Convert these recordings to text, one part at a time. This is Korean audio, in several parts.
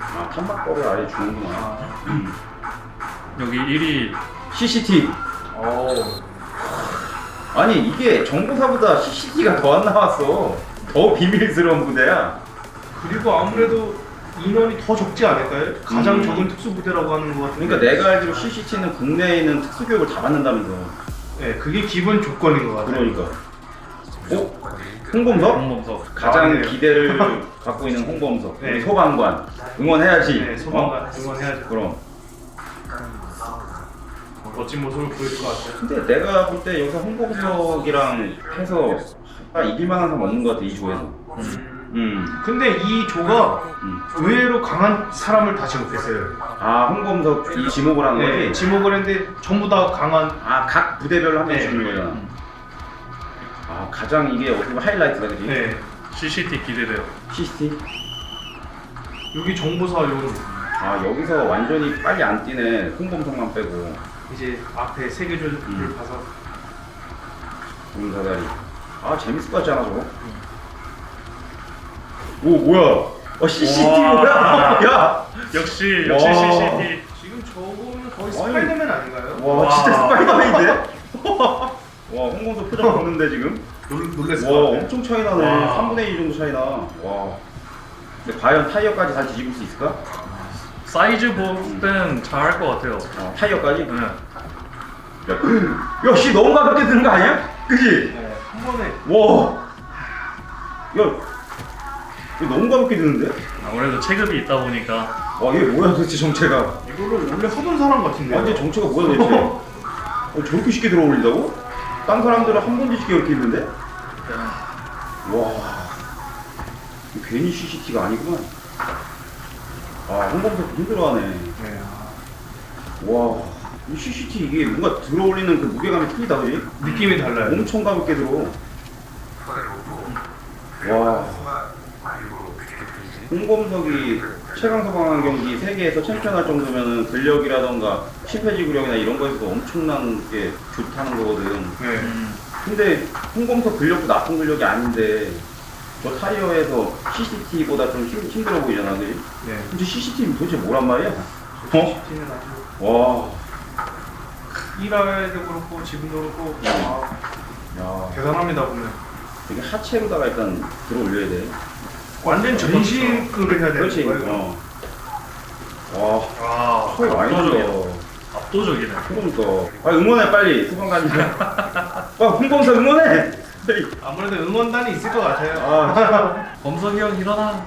아, 탐박거를 아예 주는구나. 여기 1위 CCT. 어. 아니 이게 정보사보다 CCT가 더 안 나왔어. 더 비밀스러운 부대야. 그리고 아무래도 인원이 더 적지 않을까요? 가장 음. 적은 특수부대라고 하는 것 같은데. 그러니까 내가 알기로 CCT는 국내에 있는 특수교육을 다 받는다면서. 네, 그게 기본 조건인 것 같아요. 그러니까. 어? 홍범석? 홍범석 가장 아, 네. 기대를 갖고 있는 홍범석. 네. 우리 소방관. 응원해야지. 네, 어? 소방관 응원해야죠. 그럼. 멋진 모습을 보여줄 것 같아요. 근데 내가 볼 때 여기서 홍범석이랑 해서 아, 이길만한 사람 없는 것 같아 이 조에서. 음. 근데 이 조가 음. 의외로 강한 사람을 다 지목했어요. 아 홍범석 이 지목을 하는 네, 거지? 지목을 했는데 전부 다 강한. 아 각 부대별로 한 명씩 네. 주는 거잖아. 아 가장 이게 어떻게 보면 하이라이트다 그지? 네, CCT 기대돼요 CCT. 여기 정보사 요 아 여기서 완전히 빨리 안 뛰네 홍범석만 빼고 이제 앞에 세계줄을 음. 봐서 공사다리. 아 재밌을 것 같지 않아 저거? 오 뭐야? 어 CCT 와. 뭐야? 야! 역시 역시 와. CCT 지금 저거는 거의. 스파이더맨 아닌가요? 와, 와. 진짜 스파이더맨인데? 와 홍범석 표정 보는데 지금? 놀, 놀랬을 와 것 같아요. 엄청 차이 나네 와. 3분의 1 정도 차이 나 와. 근데 과연 타이어까지 잘 뒤집을 수 있을까? 사이즈 볼 때는 잘할 것 같아요 어, 타이어까지? 네. 야, 씨 너무 가볍게 드는 거 아니야? 그지? 네, 한 번에 와. 야, 이거 너무 가볍게 드는데? 아무래도 체급이 있다 보니까 와, 얘 뭐야 도대체 정체가? 이거를 원래 하던 사람 같은데요? 완전 정체가 뭐야 도대체? 어, 저렇게 쉽게 들어올린다고? 딴 사람들은 한 번도 쉽게 이렇게 있는데? 와. 이거 괜히 CCT가 아니구만. 아, 홍범석 힘들어하네. 네. 와. 이 CCT 이게 뭔가 들어올리는 그 무게감이 틀리다, 그지? 느낌이 달라요. 엄청 가볍게 들어. 와. 홍범석이 최강 서방한 경기 세계에서 챔피언 할 정도면은 근력이라던가 심폐지구력이나 이런 거에서도 엄청난 게 좋다는 거거든. 네. 음, 근데 홍범석 근력도 나쁜 근력이 아닌데 저 타이어에서 CCT보다 좀 힘, 힘들어 보이잖아, 그지? 네. 근데 CCT는 도대체 뭐란 말이야? 어? CCT는 아주 와. 일화에도 그렇고 지금도 그렇고 아, 야. 대단합니다 보면. 이게 하체로다가 일단 들어 올려야 돼. 완전 전시급을 해야 되는 그렇지. 거예요. 어. 와, 아 거의 많이 들어. 압도적이네 그러니까. 아, 응원해, 빨리. 소방관이야. 와, 홍범석 응원해! 빨리. 아무래도 응원단이 있을 것 같아요. 아, 범석이 형 일어나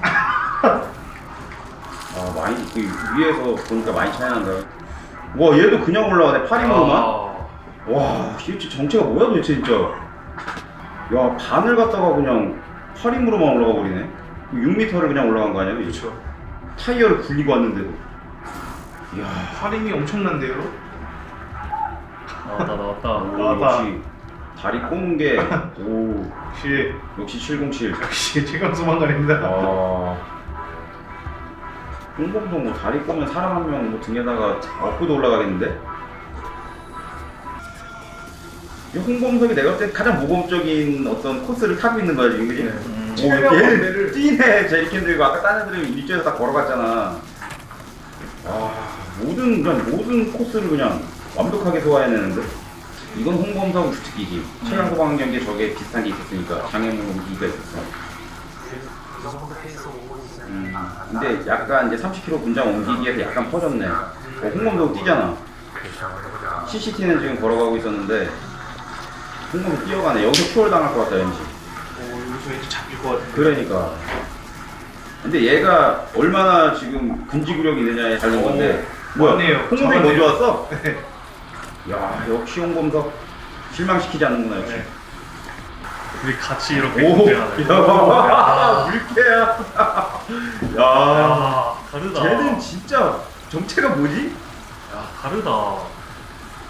아, 많이, 그 위에서 보니까 많이 차이 난다. 와, 얘도 그냥 올라가네. 파리모만. 아, 와, 진짜 정체가 뭐야, 도대체, 진짜. 야, 반을 갖다가 그냥 파림으로만 올라가 버리네. 6m를 그냥 올라간 거 아니야? 그렇죠. 타이어를 굴리고 왔는데도. 이야. 할인이 엄청난데요. 나왔다 나왔다 오, 나왔다. 역시 다리 꼬는 게, 오, 역시 역시 707. 역시 최강 소방관입니다. 아. 홍범석 뭐 다리 꼬면 사람 한 명 뭐 등에다가 업고도 올라가겠는데? 이 홍범석이 내가 볼때 가장 모범적인 어떤 코스를 타고 있는 거야 지금 그지? 네. 음, 오, 체력 얘는 관계를- 뛰네 제리캔 들고 아까 딴 애들은 일주에서 다 걸어갔잖아 아 모든 그냥 모든 코스를 그냥 완벽하게 소화해내는데 이건 홍범석 특기지 최강 소방 경기에 저게 비슷한 게 있었으니까 장애물 무기가 있었어 음, 근데 약간 이제 30km 분장 옮기기에서 약간 퍼졌네 어, 홍범석 뛰잖아 CCT는 지금 걸어가고 있었는데 홍범석 뛰어가네 여기서 추월 당할 것 같다 왠지 오, 여기서 왠지 잡힐 것 같은데. 그러니까. 근데 얘가 얼마나 지금 근지구력이 있느냐에 달린 건데. 뭐야? 홍범석이 잡았네요. 먼저 왔어? 네. 야, 역시 홍범석. 실망시키지 않는구나, 역시. 네. 우리 같이 이렇게 오, 야, 물개야. 야, 야 다르다 쟤는 진짜 정체가 뭐지? 야 다르다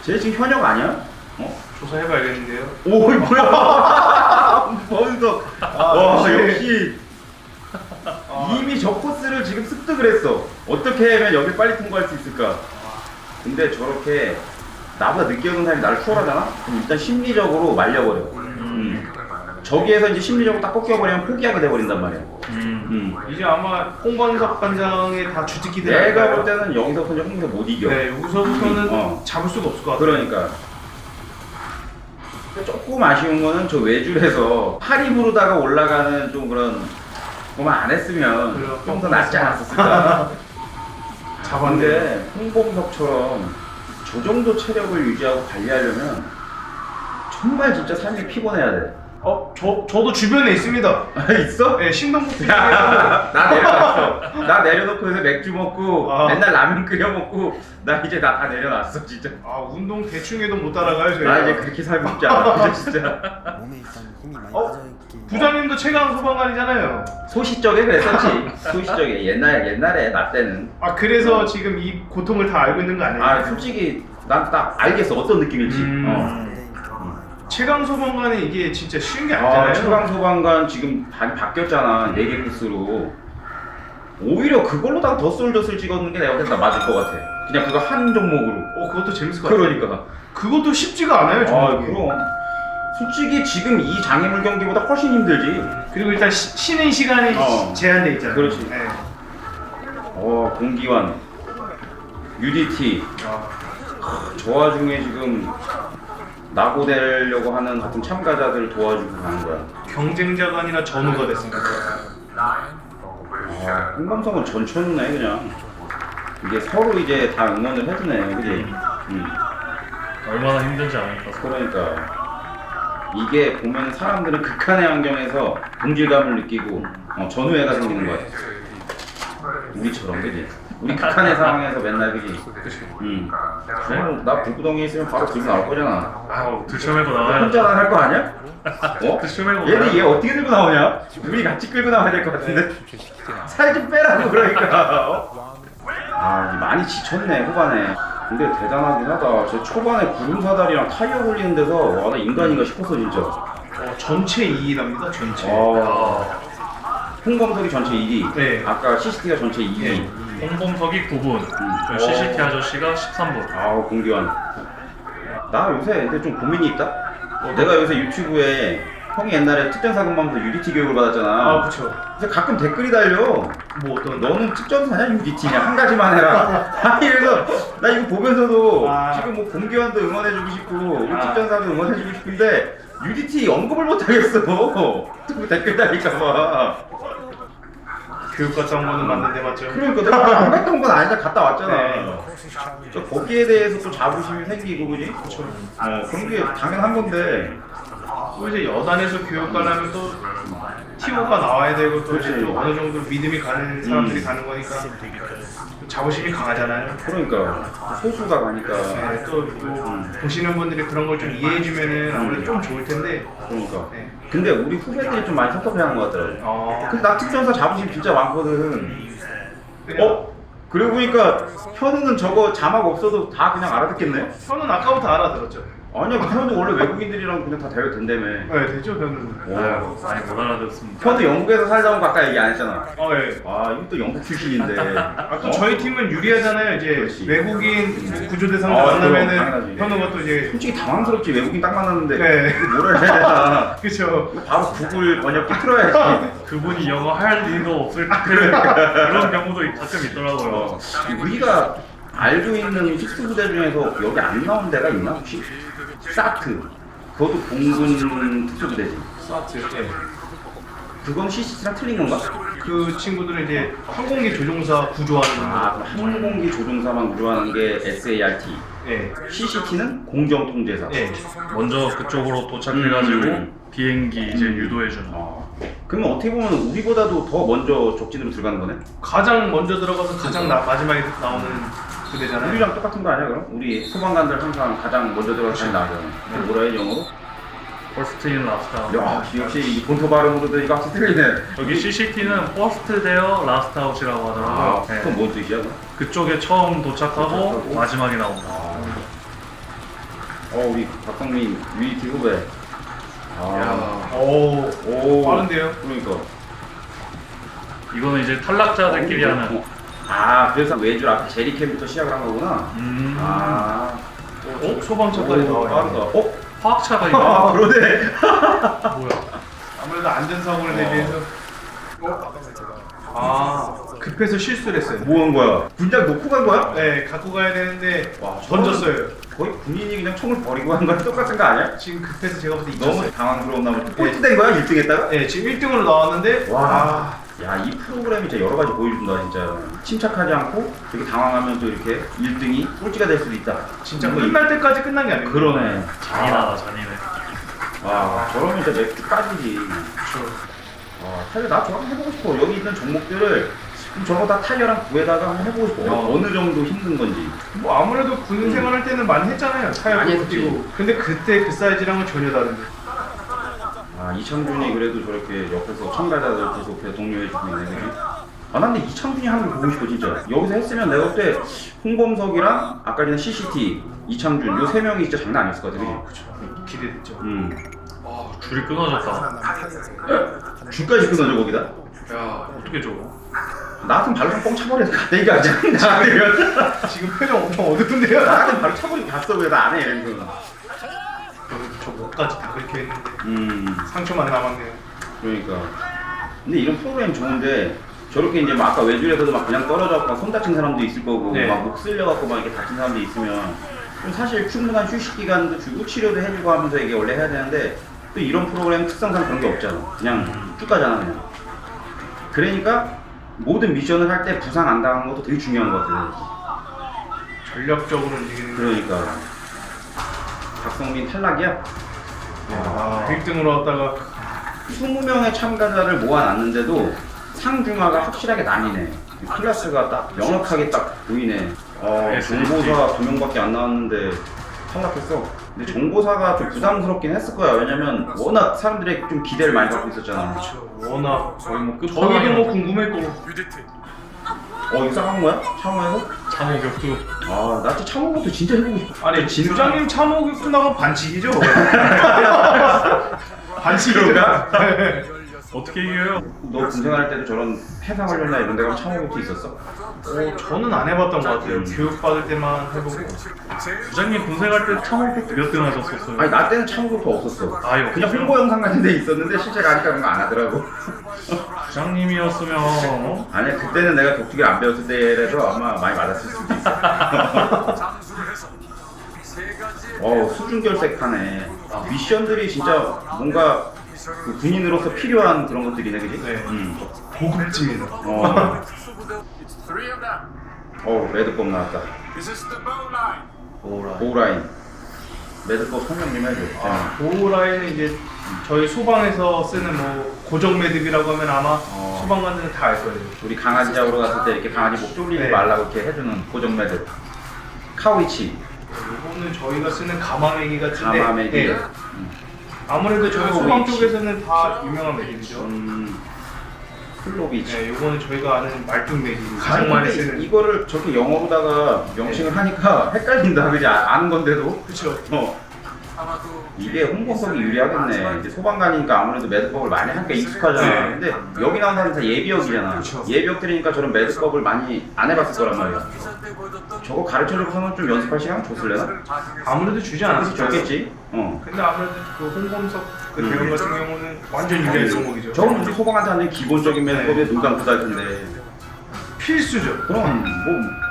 쟤 지금 현역 아니야? 어? 조사해봐야겠는데요. 오 뭐야 범석 와 역시. 역시 이미 저 코스를 지금 습득을 했어 어떻게 하면 여기 빨리 통과할 수 있을까 근데 저렇게 나보다 늦게 오는 사람이 나를 추월하잖아? 그럼 일단 심리적으로 말려버려 음. 저기에서 이제 심리적으로 딱 꺾여버리면 포기하게 돼버린단 말이야 음. 음. 이제 아마 홍건석 관장의 다 주특기들 내가 아닐까요? 볼 때는 여기서부터 이제 홍서 못 이겨 네 여기서부터는 어. 잡을 수가 없을 것 같아요. 그러니까 조금 아쉬운 거는 저 외줄에서 팔이 부르다가 올라가는 좀 그런 그만 안 했으면 그래요. 좀 더 낫지 않았을까 잡았는데 근데 홍범석처럼 저 정도 체력을 유지하고 관리하려면 정말 진짜 삶이 피곤해야 돼 어 저 저도 주변에 있습니다. 아, 있어? 네 신동부터 야, 나 내려놨어 나 내려놓고 요새 맥주 먹고 아. 맨날 라면 끓여 먹고 나 이제 나 다 내려놨어 진짜 아 운동 대충 해도 못 따라가요 저희가. 나 이제 그렇게 살고 싶지 않아 진짜 진짜 몸에 일단 힘이 많이 어? 빠져있기 부장님도 최강 소방관이잖아요. 소시적에 그랬었지. 소시적에 옛날 옛날에 나 때는. 아 그래서 지금 이 고통을 다 알고 있는 거 아니에요? 아 솔직히 난 딱 알겠어 어떤 느낌일지. 음. 어. 최강 소방관이 이게 진짜 쉬운 게아 아니잖아요. 최강 소방관 지금 반 바뀌었잖아 네개 코스로. 오히려 그걸로다가 더 솔젖을 찍었는 게 내가 볼때 맞을 것 같아. 그냥 그거 한 종목으로. 어 그것도 재밌을 것 같아요. 그러니까. 그것도 쉽지가 않아요 아 정말. 그럼. 솔직히 지금 이 장애물 경기보다 훨씬 힘들지. 그리고 일단 쉬, 쉬는 시간이 어. 제한돼 있잖아요. 그렇지. 네. 어 공기환, UDT. 아, 저 와중에 지금 낙오되려고 하는 같은 참가자들 도와주고 가는 거야. 경쟁자가 아니라 전우가 됐습니다. 아, 홍범석은 전천후네 그냥. 이게 서로 이제 다 응원을 해주네, 그지? 음, 얼마나 힘든지 아니까. 그러니까 이게 보면 사람들은 극한의 환경에서 동질감을 느끼고 어, 전후회가 생기는 거야. 우리처럼 그지? 우리 극한의 상황에서 맨날 그지? 음. 어, 나 불구덩이에 있으면 바로 들고 나올 거잖아. 아우 들쳐매고 나와야. 혼자 할거 아니야? 어? 들쳐매고 얘는 얘 어떻게 들고 나오냐? 우리 같이 끌고 나와야 될 것 같은데 살 좀 빼라고 그러니까 어? 아 이제 많이 지쳤네 후반에 근데 대단하긴 하다 저 초반에 구름 사다리랑 타이어 굴리는 데서 와나 인간인가 싶었어 진짜 어, 전체 2위랍니다. 전체. 아 홍범석이 전체 2위 네. 아까 CCT가 전체 2위 네. 홍범석이 9분, 음. CCT 아저씨가 13분. 아우 공기환 나 요새 근데 좀 고민이 있다? 내가 요새 유튜브에 형이 옛날에 특전사 근무하면서 UDT 교육을 받았잖아. 아 그렇죠. 그래서 가끔 댓글이 달려. 뭐 어떤 너는 특전사냐 UDT냐? 한 가지만 해라. 아니 그래서 나 이거 보면서도 아. 지금 뭐 공기환도 응원해주고 싶고 우리 아. 특전사도 응원해주고 싶은데 UDT 언급을 못하겠어. 그 댓글 달릴까봐 교육과 한번은 맞는데 맞죠? 그러니까 내가 안 갔던 건 아니잖아 갔다 왔잖아 네. 저 거기에 대해서 또 자부심이 생기고 그지? 어 그런 게 당연한 건데 또 이제 여단에서 교육관하면 또 티오가 나와야 되고 또 이제. 또 어느 정도 믿음이 가는 사람들이 음. 가는 거니까 또 자부심이 강하잖아요. 그러니까 소수가 가니까 네, 또, 또 보시는 분들이 그런 걸 좀 이해해주면은 아무래도 좀 좋을 텐데. 그러니까 네. 근데 우리 후배들이 좀 많이 섭섭해하는 것 같더라고 어. 근데 나 특전사 자부심 진짜 많거든 어? 그러고 보니까 현우는 저거 자막 없어도 다 그냥 알아듣겠네? 현은 아까부터 알아들었죠. 아니야 현우 원래 외국인들이랑 그냥 다 대화 된다며 네, 되죠, 현은. 와. 많이 못 알아듣습니다. 현우 영국에서 살다 온거 아까 얘기 안 했잖아 어, 예. 아 이거 또 영국 출신인데 아, 또 어? 저희 팀은 유리하잖아요. 이제 그렇지. 외국인 구조대상자 아, 그럼, 만나면은 당연하지. 현우가 또 이제 솔직히 당황스럽지 외국인 딱 만났는데 네. 뭐라 해야 되나 그쵸. 바로 구글 번역기 틀어야지 그분이 영어 할 리도 없을 그런 경우도 가끔 있더라고요. 어, 우리가 알고 있는 특수부대 중에서 여기 안 나온 데가 있나 혹시? 사트 그것도 공군 특수부대지 스와트. 예. 그건 CCT랑 틀린 건가? 그 친구들은 이제 항공기 조종사 구조하는 아. 그럼 항공기 조종사만 구조하는 게 SART 예. CCT는 공정통제사 예. 먼저 그쪽으로 도착해가지고 음. 비행기 이제 음. 유도해주는. 어. 그러면 어떻게 보면 우리보다도 더 먼저 적진으로 들어가는 거네? 가장 먼저 들어가서 가장 나, 마지막에 나오는 부대잖아요. 우리랑 똑같은 거 아니야 그럼? 우리 소방관들 항상 가장 먼저 잘 나가잖아 그거 뭐라 해 영어로? 퍼스트 인 라스트 아웃. 야 역시 이 본토 발음으로도 이거 확실히 틀리네 여기 CCT는 퍼스트 데어 라스트 아웃이라고 아 하더라고요. 네. 그건 뭔 뜻이야? 그럼? 그쪽에 처음 도착하고 도착하고. 마지막에 나온다. 어 우리 박성민 유니티 후배. 아, 오, 오 빠른데요? 그러니까. 이거는 이제 탈락자들끼리 하는. 어. 아 그래서 외줄 앞에 제리캠부터 시작을 한 거구나. 음. 아. 어? 소방차까지 오, 나와요. 빠르다. 어? 화학차가 아 이거 그러네. 뭐야? 아무래도 안전사고를 대비해서. 아, 급해서 실수를 했어요. 뭐 한 거야? 분장 놓고 간 거야? 네, 갖고 가야 되는데 와, 던졌어요. 거의 군인이 그냥 총을 버리고 한 거랑 똑같은 거 아니야? 지금 급해서 제가 볼때 너무 잊었어요. 당황스러웠나 보다. 꼴찌 된 거야? 1등 했다가? 네, 지금 1등으로 나왔는데 와. 야, 이 프로그램이 진짜 여러 가지 보여준다, 진짜. 침착하지 않고 되게 당황하면 또 이렇게 1등이 꼴찌가 될 수도 있다. 진짜 뭐 끝날 때까지 끝난 게 아니고 그러네. 잔인하다 잔인해. 와, 저러면 진짜 맥주 빠지지. 와, 타이어 나 저거 한번 해보고 싶어. 여기 있는 종목들을 그럼 저거 다 타이어랑 구에다가 한번 해보고 싶어. 어. 어느 정도 힘든 건지. 뭐 아무래도 군 생활할 때는 많이 했잖아요. 타이어 많이 고 했지. 뛰고. 근데 그때 그 사이즈랑은 전혀 다른데. 아, 이창준이 그래도 저렇게 옆에서 참가자들 계속 동료해주고 있네, 그지? 아, 난 근데 이창준이 하는 거 보고 싶어, 진짜. 여기서 했으면 내가 그때 홍범석이랑 아까 전에 CCT, 이창준, 요 세 명이 진짜 장난 아니었을 것 같아, 그지? 그쵸. 기대됐죠. 음. 아 줄이 끊어졌다. 줄까지 끊어져, 거기다? 야 어떻게 저거? 나 같으면 발로 뻥 차버려. 내가 아직 나 같으면. 지금 표정 엄청 어두운데요? 나 같으면 바로 차버리고 갔어, 왜 나 안 해, 이러면 목까지 다 그렇게 했는데 음. 상처만 남았네요. 그러니까. 근데 이런 프로그램 좋은데 저렇게 이제 막 아까 외줄에서도 막 그냥 떨어져갖고 손 다친 사람도 있을 거고 네. 막 목 쓸려갖고 막 이렇게 다친 사람도 있으면 좀 사실 충분한 휴식 기간도 주고 치료도 해주고 하면서 이게 원래 해야 되는데 또 이런 프로그램 특성상 그런 게 없잖아. 그냥 쭉 가잖아 그냥. 그러니까 모든 미션을 할 때 부상 안 당하는 것도 되게 중요한 것 같아. 전략적으로 움직이는 거. 그러니까 박성민 탈락이야. 아, 1등으로 왔다가 20명의 참가자를 모아놨는데도 상중하가 확실하게 나뉘네. 클래스가 딱 명확하게 딱 보이네. 어. 정보사 두 명밖에 안 나왔는데 탈락했어. 근데 정보사가 좀 부담스럽긴 했을 거야. 왜냐면 워낙 사람들이 좀 기대를 많이 갖고 있었잖아. 워낙 거의 뭐 끝. 저희도 뭐 궁금했고 어, 싸간 거야? 참호에서? 참호 격투. 아, 나 진짜 참호부터 진짜 해보고 싶어. 아니 진- 부장님 참호기 끝나고 반칙이죠? 반칙이죠? 그런가? 어떻게 이겨요? 너 군생활 때도 저런 해상 훈련이나 이런 데 가면 참호부터 있었어? 어, 저는 안 해봤던 것 같아요. 음. 교육 받을 때만 해보고. 부장님 군생할 때 참호 격투 몇등 하셨었어요? 아니, 나 때는 참호부터 없었어. 아, 이거 그냥? 홍보 영상 같은 데 있었는데 실제 가니까 그런 거 안 하더라고. 부장님이었으면 어? 아니 그때는 내가 격투기를 안 배웠을 때라서 아마 많이 맞았을 수도 있어. 어 수준결색하네. 아, 미션들이 진짜 뭔가 그 군인으로서 필요한 그런 것들이네, 그지? 네. 음. 고급집니다. 어. Three of them. 어 레드법 나왔다. This is the bow line. 보라인. 레드법 설명 좀 해줘. 아, 보호 라인은 이제 저희 소방에서 쓰는 뭐 고정 매듭이라고 하면 아마 어. 소방관들은 다 알 거예요. 우리 강아지 잡으러 갔을 때 이렇게 강아지 목 졸리지 네. 말라고 이렇게 해주는 고정 매듭. 카우이치. 이거는 저희가 쓰는 가마매기 같은데 가마매기. 네. 음. 아무래도 저희 클로비치. 소방 쪽에서는 다 유명한 매듭이죠. 음. 클로비치. 네, 요거는 저희가 아는 말뚝 아니, 가장 많이 쓰는. 이거를 저렇게 영어로다가 명칭을 하니까 헷갈린다 그지 아- 아는 건데도 그렇죠. 어 이게 홍보성이 유리하겠네 이제 소방관이니까 아무래도 매듭법을 많이 하니까 익숙하잖아 네. 근데 여기 나온 사람은 다 예비역이잖아 그쵸. 예비역들이니까 저런 매듭법을 많이 안 해봤을 거란 말이야 저거 가르쳐줘서는 좀 연습할 시간 줬을래나? 아무래도 주지 그래서 않았을까요? 줬겠지 어 근데 아무래도 그 홍범석 그 음. 대원 같은 경우는 완전 유리한 종목이죠. 저건 우리 소방한테 하는 기본적인 네. 매듭법에 눈 감고 달 텐데 필수죠. 그럼 뭐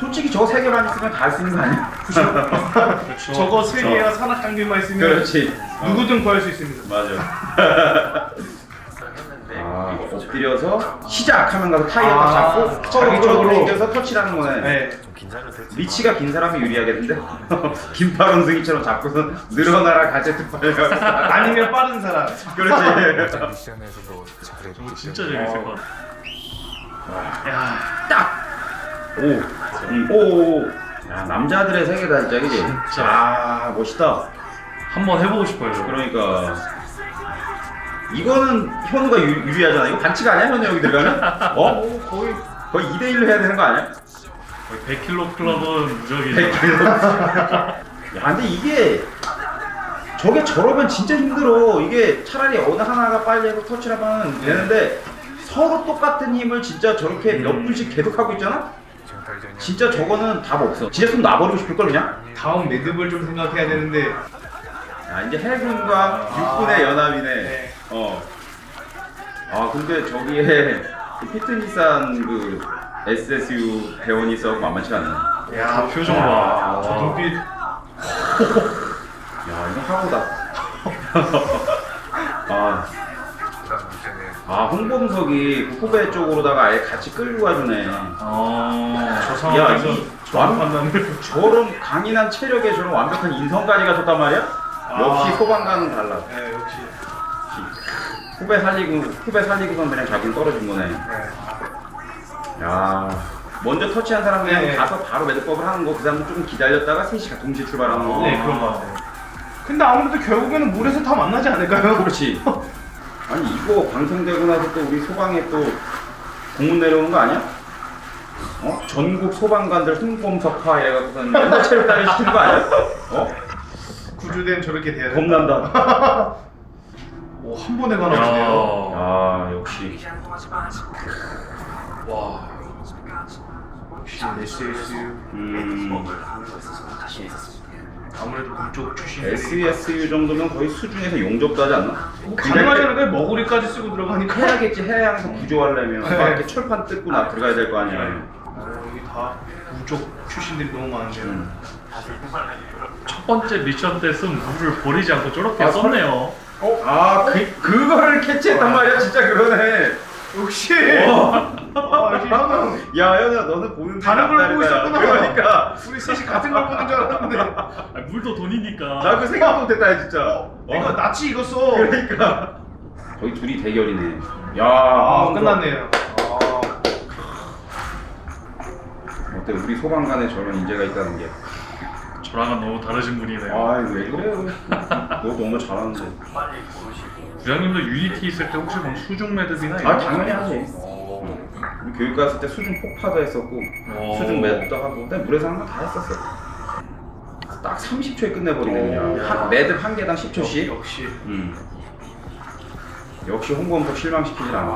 솔직히 저거 세 개만 있으면 다 할 수 있는 거 아니야? 그렇죠. 저거 세 개와 산악 장비만 있으면 그렇지 누구든 구할 수 있습니다. 맞아. 아, 엎드려서 시작하면 가서 타이어 딱 아, 잡고 서로 자기 이쪽으로 쪽으로. 당겨서 터치라는 거네. 네. 리치가 긴 사람이 유리하겠는데? 김파론 승이처럼 잡고서 늘어나라 가제트 빨려. 아니면 빠른 사람. 그렇지. 저거 진짜 재밌을 것 같아. 야, 딱. 오. 음, 오. 오. 야, 남자들의 세계다 진짜 그지? 진짜. 아 멋있다. 한번 해보고 싶어요. 저거. 그러니까 이거는 현우가 유, 유리하잖아. 이거 반칙 아니야 현우 여기 들어가면? 어? 오, 거의 거의 2대 1로 해야 되는 거 아니야? 거의 100킬로 클럽은 무적이죠. 100kg. 야 근데 이게 저게 저러면 진짜 힘들어. 이게 차라리 어느 하나가 빨리 해서 터치를 하면 되는데 서로 똑같은 힘을 진짜 저렇게 몇 분씩 계속 하고 있잖아? 진짜 저거는 답 없어. 진짜 손 놔버리고 싶을 걸 그냥? 다음 매듭을 좀 생각해야 되는데 야 이제 해군과 육군의 연합이네. 네. 어. 아 근데 저기에 그 피트니스한 그 SSU 대원이 있어 만만치가 않네. 야 표정 봐. 저 눈빛 야 이거 하고다. 아. 아 홍범석이 그 후배 쪽으로다가 아예 같이 끌고 가주네. 어. 저 야, 상황에서 이완 완- 판단을 저런 강인한 체력에 저런 완벽한 인성까지 갖췄단 말이야? 역시 소방관은 달라. 네 역시 후배 살리고 후배 살리고선 그냥 자기는 떨어진 거네. 네. 야 먼저 터치한 사람 그냥 네. 가서 바로 매듭법을 하는 거 그 사람 조금 기다렸다가 셋이 동시에 출발하는 거. 네 그런 거 같아요 근데 아무래도 결국에는 물에서 다 만나지 않을까요? 그렇지. 아니 이거 방송되고 나서 또 우리 소방에 또 공문 내려오는 거 아니야? 어? 전국 소방관들 홍범석화 이래갖고선 맨날 체력 단위 시키는 거 아니야? 어? 구조대는 저렇게 돼야 돼 겁난다. 오 한 번에 가나 보네요 야. 아 역시. 와. 역시 SSU 음, 아무래도 그쪽 출신들이 SSU 정도면 거의 수중에서 용접도 하지 않나? 뭐 가능하지 않을까요? 머구리까지 쓰고 들어가니까 해야겠지 해양에서 구조하려면 네. 막 이렇게 철판 뜯고 나 들어가야 될 거 아니야. 어, 여기 다 우쪽 출신들이 너무 많은데요 음. 첫 번째 미션 때 쓴 물을 버리지 않고 저렇게 아, 썼네요. 아, 그, 그거를 캐치했단 말이야? 진짜 그러네. 역시 와. 아, 역시 현우 야, 현우야, 너는 보는 다른 걸 보고 있었구나. 그러니까. 우리 셋이 같은 걸 보는 줄 알았는데 아, 물도 돈이니까. 나 그 생각 못 했다, 진짜. 어, 이거 나치 익었어 그러니까. 거의 둘이 대결이네. 야, 아. 끝났네요 아, 어때, 우리 소방관에 저런 인재가 있다는 게. 저랑은 너무 다르신 분이네요. 아이, 왜 그래? 너 너무 잘하는데. 부장님도 유니티 있을 때 혹시 그럼 수중 매듭이나 이런 아, 거 당연히 하세요? 하지. 우리 교육 갔을 때 수중 폭파도 했었고, 오. 수중 매듭도 하고, 근데 물에서 한번다 했었어. 딱 30초에 끝내버리네, 그냥. 한, 매듭 한 개당 10초씩. 역시 음. 역시 홍범석 실망시키질 않아.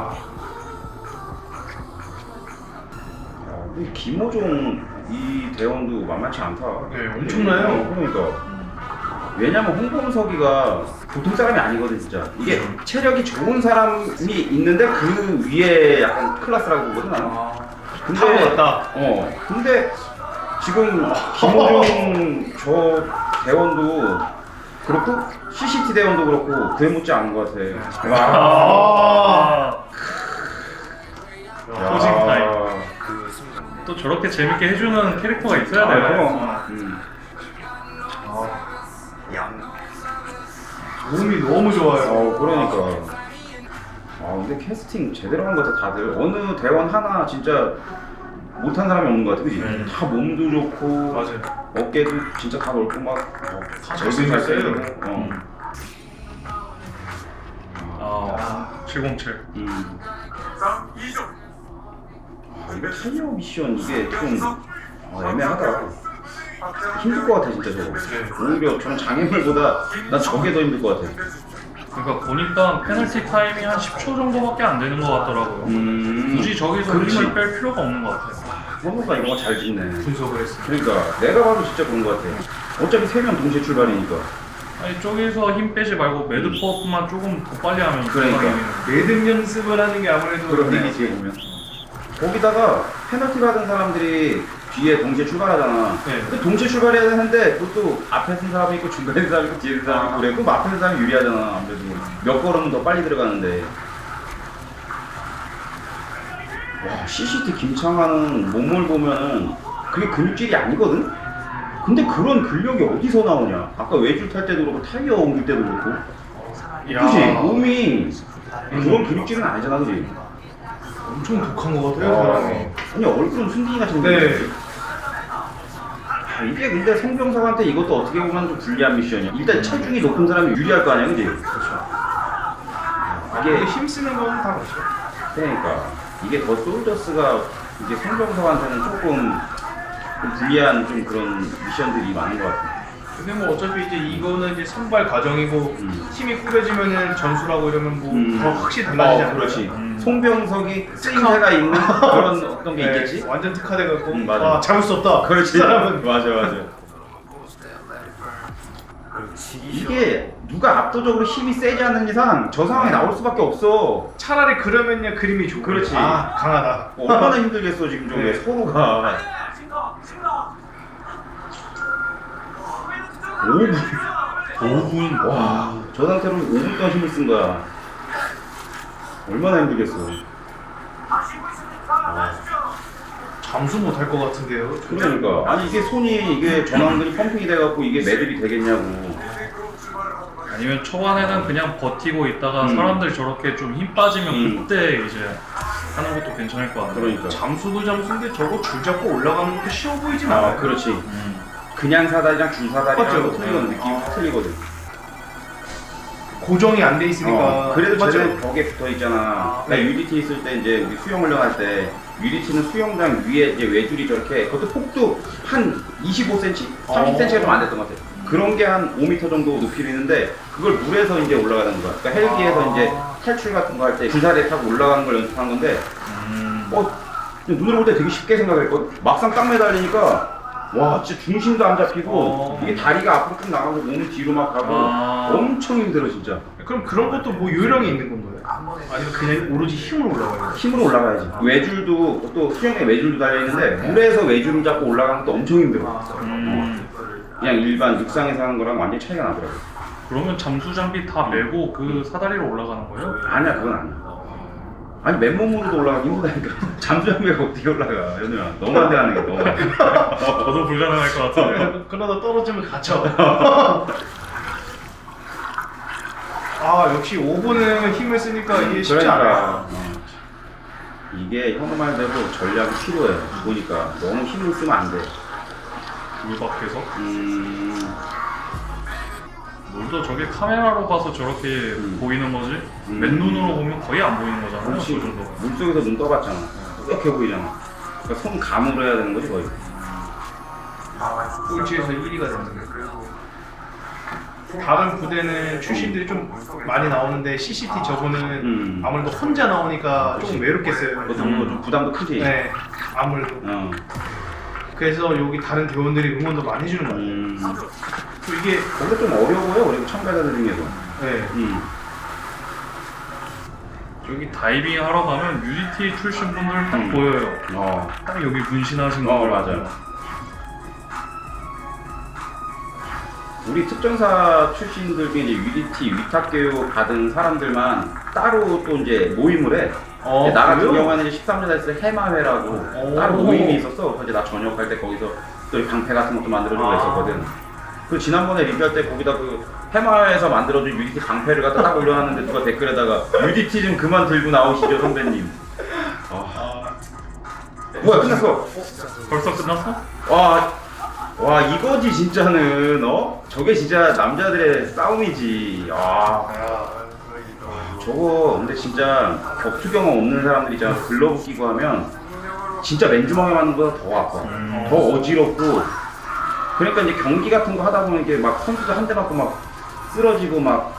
야, 근데 김호종 이 대원도 만만치 않다. 네, 엄청나요. 어, 그러니까. 왜냐면 홍범석이가 보통 사람이 아니거든 진짜. 이게 체력이 좋은 사람이 있는데 그 위에 약간 클래스라고 보거든 나는. 아, 근데 타고났다. 어. 근데 지금 김호중 저 대원도 그렇고 CCT 대원도 그렇고 그에 묻지 않은 것 같아. 와. 아. 야. 포징 타임. 또 저렇게 재밌게 해주는 캐릭터가 있어야 아, 돼요. 그럼. 음. 몸이 너무 좋아요 어, 그러니까. 아, 근데 캐스팅 제대로 한 것 같아, 다들. 어느 대원 하나 진짜 못한 사람이 없는 것 같아, 그지? 네. 다 몸도 좋고, 맞아요 어깨도 진짜 다 넓고, 막, 어, 잘생겼어요. 잘생기고, 어. 아, 707. 음. 다음 이종. 아, 이거 타이어 미션 이게 좀 아, 애매하다. 힘들 것 같아, 진짜 저거. 오히려 저는 장애물보다 난 저게 더 힘들 것 같아. 그러니까 보니까 페널티 타임이 한 10초 정도밖에 안 되는 것 같더라고요. 음. 굳이 저기서 그렇지. 힘을 뺄 필요가 없는 것 같아요. 현무가 이런 거 잘 짓네. 분석을 했어요 그러니까 내가 봐도 진짜 그런 것 같아. 어차피 세 명 동시에 출발이니까. 아니 저기서 힘 빼지 말고 매듭퍼프만 조금 더 빨리 하면 그러니까. 매듭 연습을 하는 게 아무래도 네. 어떻게 보면. 거기다가 페널티 받은 사람들이 뒤에 동시에 출발하잖아. 네. 근데 동시에 출발해야 되는데 그것도 앞에 쓴 사람이 있고 중간에 쓴 사람이 있고 뒤에 쓴 사람이 있고 그래. 그럼 앞에 쓴 사람이 유리하잖아. 아무래도 몇 걸음은 더 빨리 들어가는데. 와 CCT 김창환은 몸을 보면은 그게 근육질이 아니거든. 근데 그런 근력이 어디서 나오냐? 아까 외줄 탈 때도 그렇고 타이어 옮길 때도 그렇고. 야. 그지? 몸이 그런 근육질은 아니잖아, 그지? 엄청 독한 것 같아요 사람이 아니 얼굴은 순딩이가 생겼 네. 아, 이게 근데 성병석한테 이것도 어떻게 보면 좀 불리한 미션이야. 일단 체중이 높은 사람이 유리할 거 아니야, 그지? 이게 이게 힘 쓰는 건 다 그렇죠 그러니까 이게 더 솔저스가 이게 성병석한테는 조금 좀 불리한 좀 그런 미션들이 많은 것 같아. 근데 뭐 어차피 이제 이거는 이제 선발 과정이고 음. 팀이 꾸려지면은 전술하고 이러면 뭐 음. 더 확실히 달라지지 어, 않나요? 그렇지. 음. 송병석이 쓰임새가 있는 그런 어떤 게 네, 있겠지? 완전 특화돼갖고 음, 맞아. 아 잡을 수 없다. 그렇지. 이 사람은 맞아 맞아. 이게 누가 압도적으로 힘이 세지 않는 이상 저 상황에 나올 수밖에 없어. 차라리 그러면요 그림이 좋고 그렇지. 아 강하다. 얼마나 힘들겠어 지금 저게 네. 서로가. 5분. 5분. 와, 저 상태로 5분 동안 힘을 쓴 거야. 얼마나 힘들겠어. 잠수 못할 것 같은데요. 그러니까 아니 이게 손이 이게 전완근이 펌핑이 돼갖고 이게 매듭이 되겠냐고. 아니면 초반에는 그냥 버티고 있다가 음. 사람들이 저렇게 좀 힘 빠지면 음. 그때 이제 하는 것도 괜찮을 것 같아요. 그러니까. 잠수도 잠수인데 저거 줄 잡고 올라가는 것도 쉬워 보이진 아, 않아요. 그렇지. 음. 그냥 사다리랑 줄 사다리랑 맞죠? 또 틀리거든. 느낌이 확 틀리거든. 고정이 안 돼 있으니까. 어, 그래도 맞죠? 쟤는 벽에 붙어 있잖아. 아, 나 네. UDT 있을 때 이제 우리 수영 훈련할 때 UDT는 수영장 위에 이제 외줄이 저렇게 그것도 폭도 한 25cm, 30cm가 좀 안 됐던 것 같아. 그런 게 한 5m 정도 높이로 있는데 그걸 물에서 이제 올라가는 거야. 그러니까 헬기에서 아. 이제 탈출 같은 거 할때 줄사대 타고 올라가는 걸 연습하는 건데 음. 어 눈으로 볼 때 되게 쉽게 생각했거든. 막상 딱 매달리니까 와 진짜 중심도 안 잡히고 어. 이게 다리가 앞으로 쭉 나가고 몸이 뒤로 막 가고 아. 엄청 힘들어 진짜. 그럼 그런 것도 뭐 요령이 있는 건가요? 아니면 그냥 오로지 힘으로 올라가요? 힘으로 올라가야지. 외줄도 또 수영에 외줄도 달려 있는데 물에서 외줄을 잡고 올라가는 것도 엄청 힘들어. 아, 음. 그냥 일반 육상에서 하는 거랑 완전 히 차이가 나더라고. 그러면 잠수 장비 다 메고 그 사다리로 올라가는 거예요? 아니야 그건 아니야. 아니 맨몸으로도 올라가기 힘들다니까. 잠수장비가 어떻게 올라가 연우야. 너무한데 하는 게 너무한데. 저도 불가능할 것 같아요. 그러다 떨어지면 갇혀. 아 역시 5분은 힘을 쓰니까 이게 쉽지 않아요. 그러니까 어. 이게 현우 말대로 전략이 필요해. 보니까 너무 힘을 쓰면 안 돼. 물 밖에서 음, 물도 저게 카메라로 봐서 저렇게 음. 보이는 거지 음. 맨눈으로 보면 거의 안 보이는 거잖아요. 그렇지. 그 정도. 물 속에서 눈 떠봤잖아. 이렇게 보이잖아. 그러니까 손 감으로 해야 되는 거지 거의. 꼴찌에서 1위가 되는 거예요. 다른 부대는 출신들이 좀 많이 나오는데 CCT 저거는 음. 아무래도 혼자 나오니까 조금 외롭겠어요. 그것도 뭔가 좀 부담도 크지. 네, 아무래도. 어. 그래서 여기 다른 대원들이 응원도 많이 해주는 것 같아요. 음. 또 이게 거기가 좀 어려워 보여. 그리고 참가자들 중에서. 네, 음. 여기 다이빙 하러 가면 UDT 출신 분들 딱 음. 보여요. 어. 딱 여기 문신하신 어 분들. 맞아요. 우리 특전사 출신들 중에 이제 UDT 위탁 교육 받은 사람들만 따로 또 이제 모임을 해. 어, 이제 나 같은 그래요? 경우에는 이제 13년 됐을 때 해마회라고 오. 따로 모임이 있었어. 그래서 이제 나 전역할 때 거기서 또 방패 같은 것도 만들어주고 아. 그랬었거든. 그 지난번에 리뷰할 때 거기다 그 해마에서 만들어준 UDT 방패를 갖다 딱 올려놨는데 누가 댓글에다가 UDT 좀 그만 들고 나오시죠 선배님. 아. 뭐야 끝났어. 벌써 끝났어? 와, 와 이거지 진짜는 어? 저게 진짜 남자들의 싸움이지. 아, 저거 근데 진짜 격투 경험 없는 사람들 있잖아. 글러브 끼고 하면 진짜 맨주먹에 맞는 거보다 더 아파. 음. 더 어지럽고. 그러니까 이제 경기 같은 거 하다 보면 이게 막 선수들 한 대 맞고 막 쓰러지고 막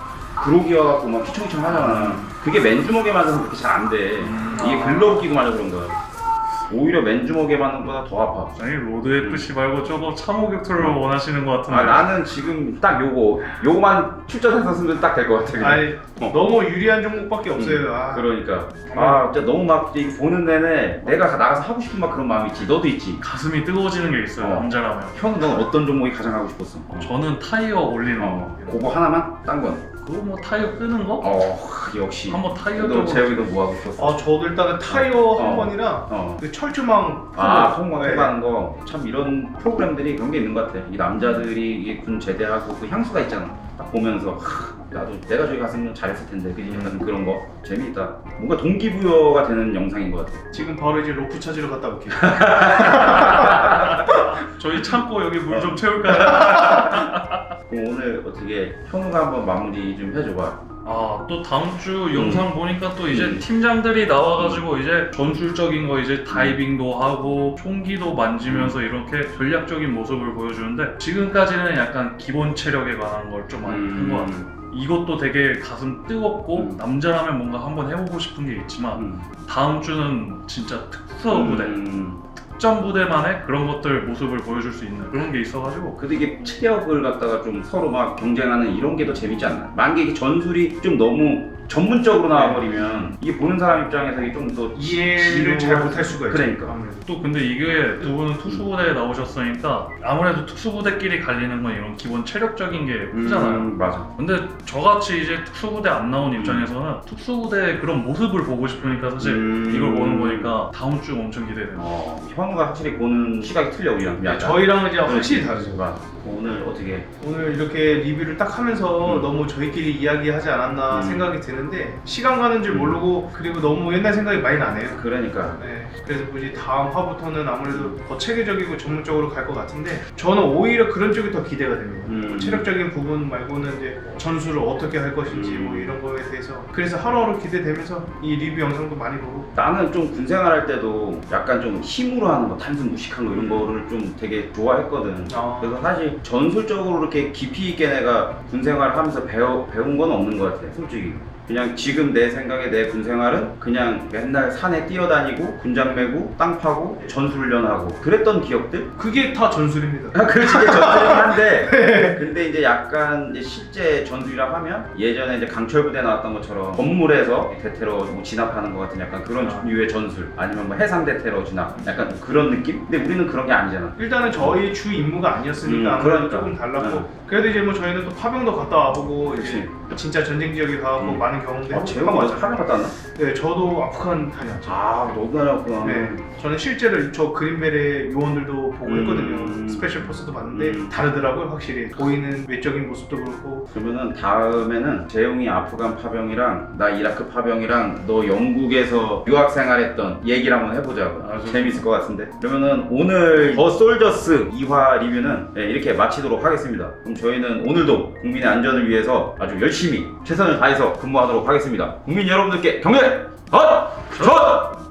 그로기 와갖고 막 휘청휘청 하잖아. 그게 맨주먹에 맞아서 그렇게 잘 안 돼. 이게 글러브 끼고 맞아 그런 거야. 오히려 맨주먹에 맞는 거보다 더 아파. 아니 로드 FC 말고 저거 참호 격투를 원하시는 것 같은데. 아 나는 지금 딱 요거 요거만 출전했었으면 딱 될 것 같아. 그냥. 아니 어. 너무 유리한 종목밖에 없어요. 아, 그러니까 아 진짜 너무 막 이거 보는 내내 내가 나가서 하고 싶은 막 그런 마음이 있지. 너도 있지. 가슴이 뜨거워지는 게 있어요 어. 남자라면. 형은 넌 어떤 종목이 가장 하고 싶었어? 저는 타이어 올리는 어, 거. 그거 하나만? 딴 건? 그거 뭐 타이어 끄는 거? 어 역시. 한번 타이어 너 쪽으로. 재혁이 너뭐 하고 싶었어? 아 저도 일단은 타이어 어. 한 번이랑 어. 그 철조망 아. 송광 네. 해가는 거. 참 이런 프로그램들이 그런 게 있는 것 같아. 이 남자들이 이게 군 제대하고 그 향수가 있잖아. 딱 보면서 하, 나도 내가 저기 갔으면 잘했을 텐데. 그지? 약간 그런 거 재미있다. 뭔가 동기부여가 되는 영상인 것 같아. 지금 바로 이제 로프 찾으러 갔다 올게요. 저희 창고 여기 물 좀 채울까요? 그럼 오늘 어떻게 현우가 한번 마무리 좀 해줘봐. 아, 또 다음 주 영상 보니까 또 이제 음. 팀장들이 나와가지고 이제 전술적인 거 이제 다이빙도 하고 총기도 만지면서 이렇게 전략적인 모습을 보여주는데 지금까지는 약간 기본 체력에 관한 걸 좀 많이 한 것 같아요. 이것도 되게 가슴 뜨겁고 음. 남자라면 뭔가 한번 해보고 싶은 게 있지만 음. 다음 주는 진짜 특수 부대, 음. 특전 부대만의 그런 것들 모습을 보여줄 수 있는 그런 게 있어가지고 근데 이게 체력을 갖다가 좀 서로 막 경쟁하는 이런 게 더 재밌지 않나? 만약에 전술이 좀 너무 전문적으로 나와버리면 이게 보는 사람 입장에서 이게 좀더 이해를 잘 못할 수가 있죠. 그러니까. 아무래도. 또 근데 이게 두 분은 특수부대에 나오셨으니까 아무래도 특수부대끼리 갈리는 건 이런 기본 체력적인 게 크잖아요. 음, 맞아. 근데 저같이 이제 특수부대 안 나온 입장에서는 특수부대의 그런 모습을 보고 싶으니까 사실 음. 이걸 보는 거니까 다음 주 엄청 기대돼요. 어, 현우가 확실히 보는 시각이 틀려 우리랑. 네, 약간. 저희랑은 이제. 확실히 다르죠. 오늘 어떻게? 오늘 이렇게 리뷰를 딱 하면서 음. 너무 저희끼리 이야기하지 않았나 음. 생각이 드는데 시간 가는 줄 모르고 그리고 너무 옛날 생각이 많이 나네요. 그러니까. 네, 그래서 이제 다음 화부터는 아무래도 더 체계적이고 전문적으로 갈 것 같은데 저는 오히려 그런 쪽이 더 기대가 됩니다. 음. 체력적인 부분 말고는 이제 전술을 어떻게 할 것인지 음. 뭐 이런 거에 대해서 그래서 하루하루 기대되면서 이 리뷰 영상도 많이 보고 나는 좀 군생활 할 때도 약간 좀 힘으로 하는 거, 단순 무식한 거 이런 거를 좀 되게 좋아했거든. 아. 그래서 사실 전술적으로 이렇게 깊이 있게 내가 군 생활을 하면서 배워, 배운 건 없는 것 같아, 솔직히. 그냥 지금 내 생각에 내 군 생활은 그냥 맨날 산에 뛰어다니고 군장 메고 땅 파고 전술훈련하고 그랬던 기억들? 그게 다 전술입니다. 아, 그렇지 이게 전술이긴 한데 근데 이제 약간 이제 실제 전술이라 하면 예전에 이제 강철 부대 나왔던 것처럼 건물에서 대테러 뭐 진압하는 것 같은 약간 그런 아. 유의 전술 아니면 뭐 해상 대테러 진압 약간 그런 느낌? 근데 우리는 그런 게 아니잖아. 일단은 저희 주 임무가 아니었으니까 음, 아무래도 그러니까. 조금 달랐고 응. 그래도 이제 뭐 저희는 또 파병도 갔다 와보고 이제 진짜 전쟁 지역에 가고 음. 많은 경험도 아, 해보고 재영아 너 왔잖아요. 파병 갔다 왔나? 네, 저도 아프간 다녔죠. 아 너도 다녔구나. 네, 저는 실제로 저 그린벨의 요원들도 보고 음. 했거든요. 스페셜 포스도 봤는데 음. 다르더라고요, 확실히. 보이는 외적인 모습도 그렇고. 그러면은 다음에는 재용이 아프간 파병이랑 나 이라크 파병이랑 너 영국에서 유학 생활했던 얘기를 한번 해보자고 아, 좋습니다. 재밌을 것 같은데 그러면은 오늘 더 솔저스 2화 리뷰는 네, 이렇게 마치도록 하겠습니다 그럼 저희는 오늘도 국민의 안전을 위해서 아주 열심히 최선을 다해서 근무하도록 하겠습니다 국민 여러분들께 경례 헛! 전!